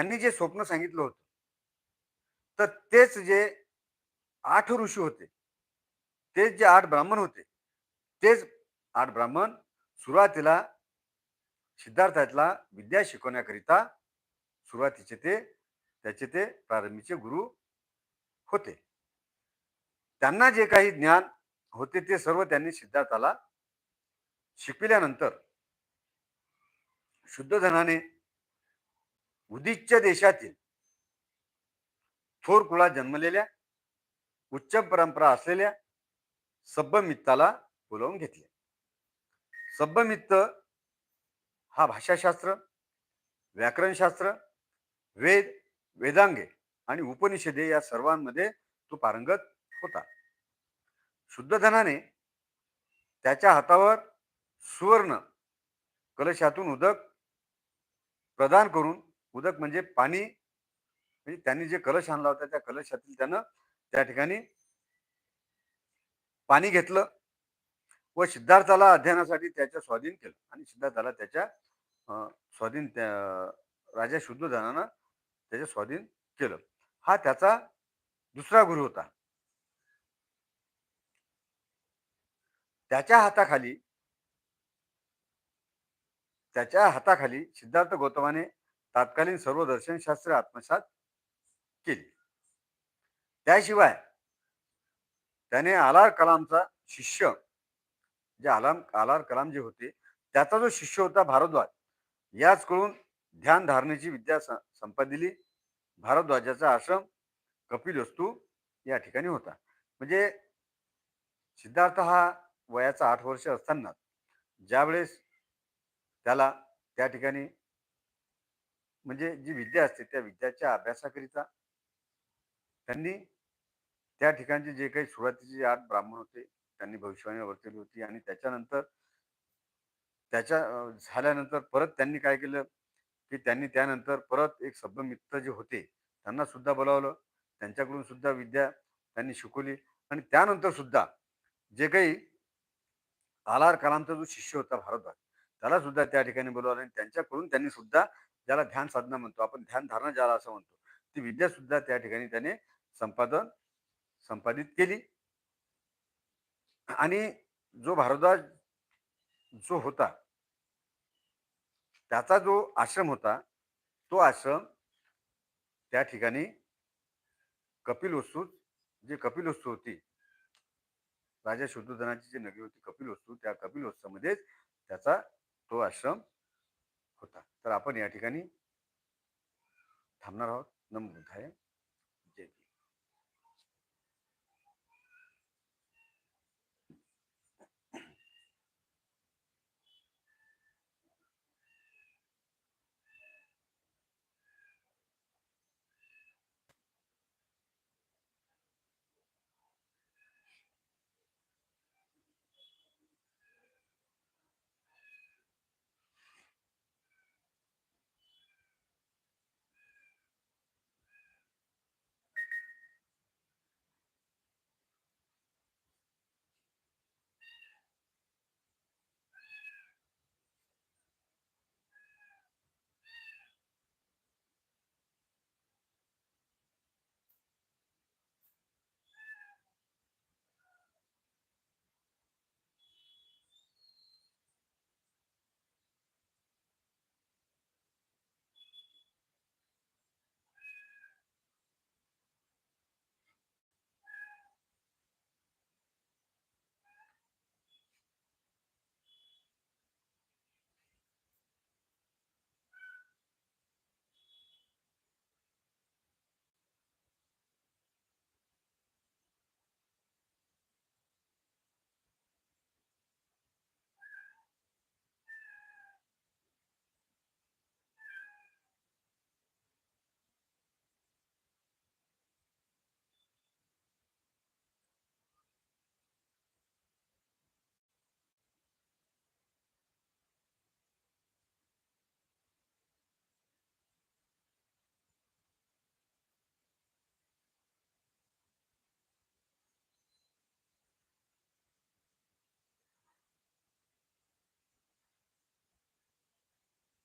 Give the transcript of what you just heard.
त्यांनी जे स्वप्न सांगितलं होतं तर तेच जे आठ ऋषी होते तेच जे आठ ब्राह्मण होते तेच आठ ब्राह्मण सुरुवातीला सिद्धार्थातला विद्या शिकवण्याकरिता सुरुवातीचे ते त्याचे ते प्रारंभीचे गुरु होते. त्यांना जे काही ज्ञान होते ते सर्व त्यांनी सिद्धार्थाला शिकविल्यानंतर शुद्ध धनाने उदिच्च देशातील थोर कुळात जन्मलेल्या उच्च परंपरा असलेल्या सब्बमित्ताला बोलावून घेतले. सब्बमित्त हा भाषाशास्त्र व्याकरणशास्त्र वेद वेदांगे आणि उपनिषदे या सर्वांमध्ये तो पारंगत होता. शुद्धधनाने त्याच्या हातावर सुवर्ण कलशातून उदक प्रदान करून उदक म्हणजे पाणी. म्हणजे त्यांनी जे कलश आणला होता त्या कलशातील त्यानं त्या ठिकाणी पाणी घेतलं व सिद्धार्थाला अध्ययनासाठी त्याच्या स्वाधीन केलं. आणि सिद्धार्थाला त्याच्या स्वाधीन त्या राजा शुद्धोधनानं त्याच्या स्वाधीन केलं. हा त्याचा दुसरा गुरु होता. त्याच्या हाताखाली त्याच्या हाताखाली सिद्धार्थ गौतमाने तात्कालीन सर्व दर्शनशास्त्र आत्मसात केली. त्याशिवाय त्याने आलार कलामचा शिष्य जे आलाम आलार कलाम जे होते त्याचा जो शिष्य होता भारद्वाज याचकडून ध्यान धारणेची विद्या स- संपादिली भारद्वाजाचा आश्रम कपिल वस्तू या ठिकाणी होता. म्हणजे सिद्धार्थ हा वयाचा आठ वर्ष असताना ज्यावेळेस त्याला त्या ठिकाणी म्हणजे जी विद्या असते त्या विद्याच्या अभ्यासाकरिता त्यांनी त्या ठिकाणचे जे काही सुरुवातीचे जे आठ ब्राह्मण होते त्यांनी भविष्यवाणी वर्तवली होती आणि त्याच्यानंतर त्याच्या झाल्यानंतर परत त्यांनी काय केलं की त्यांनी त्यानंतर परत एक सभ्यमित्र जे होते त्यांना सुद्धा बोलावलं. त्यांच्याकडून सुद्धा विद्या त्यांनी शिकवली आणि त्यानंतर सुद्धा जे काही आलार कलामचा जो शिष्य होता भारतात त्याला सुद्धा त्या ठिकाणी बोलावलं आणि त्यांच्याकडून त्यांनी सुद्धा ज्याला ध्यान साधना म्हणतो आपण ध्यान धारणा ज्याला असं म्हणतो ती विद्या सुद्धा त्या ठिकाणी त्याने संपादन संपादित केली. आणि जो भारद्वाज जो होता त्याचा जो आश्रम होता तो आश्रम त्या ठिकाणी कपिल वस्तू जे कपिल वस्तू होती राजा शुद्धोधनाची जी नगरी होती कपिल वस्तू त्या कपिल वस्तूमध्येच त्याचा तो आश्रम होता. तर आपण या ठिकाणी थांबणार आहोत. नम बुद्धाय.